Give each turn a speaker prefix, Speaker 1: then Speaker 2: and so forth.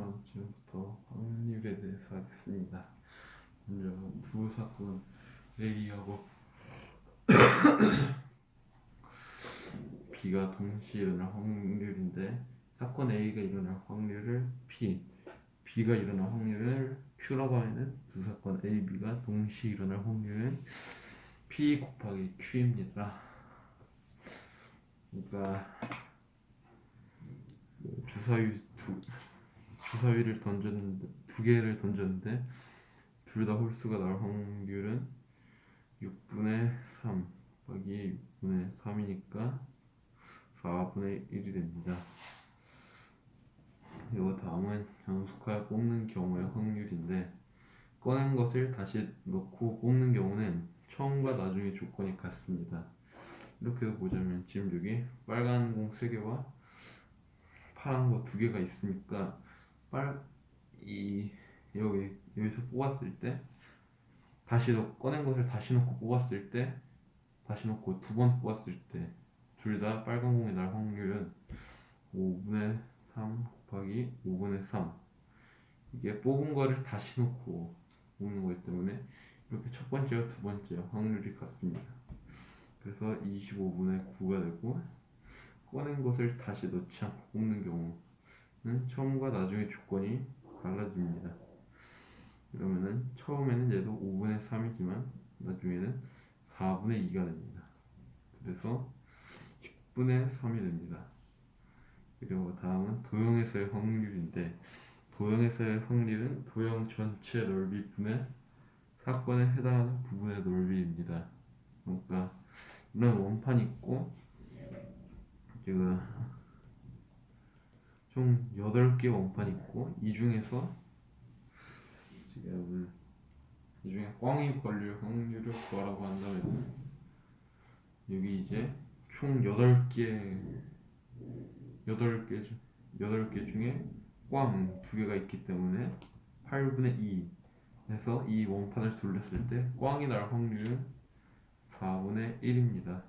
Speaker 1: 그럼 지금부터 확률에 대해서 하겠습니다. 먼저 두 사건 A하고 B가 동시에 일어날 확률인데 사건 A가 일어날 확률을 P, B가 일어날 확률을 Q라고 하면은 두 사건 A, B가 동시에 일어날 확률은 P 곱하기 Q입니다. 그러니까 그 주사위 두 주사위를 던졌는데 두 개를 던졌는데 둘 다 홀수가 나올 확률은 6분의 3 곱하기 6분의 3이니까 4분의 1이 됩니다. 이거 다음은 연속하여 뽑는 경우의 확률인데 꺼낸 것을 다시 넣고 뽑는 경우는 처음과 나중의 조건이 같습니다. 이렇게 보자면 지금 여기 빨간 공 3개와 파란 거두 개가 있으니까 빨 이 여기 여기서 뽑았을 때 다시 넣 꺼낸 것을 다시 넣고 뽑았을 때 다시 넣고 두 번 뽑았을 때 둘 다 빨간 공이 날 확률은 5분의 3 곱하기 5분의 3 이게 뽑은 거를 다시 넣고 뽑는 거기 때문에 이렇게 첫 번째와 두 번째 확률이 같습니다. 그래서 25분의 9가 되고 꺼낸 것을 다시 넣지 않고 뽑는 경우는 처음과 나중의 조건이 달라집니다. 그러면은 처음에는 얘도 5분의 3이지만 나중에는 4분의 2가 됩니다. 그래서 10분의 3이 됩니다. 그리고 다음은 도형에서의 확률인데 도형에서의 확률은 도형 전체 넓이 분의 사건에 해당하는 부분의 넓이입니다. 그러니까 이런 원판이 있고 지금 총 8개 원판이 있고 이 중에서 지금 이 중에 꽝이 걸릴 확률을 구하라고 한다면 여기 이제 총 8개 8개 중 8개 중에 꽝두 개가 있기 때문에 8분의 2 해서 이 원판을 돌렸을 때 꽝이 날 확률은 4분의 1입니다.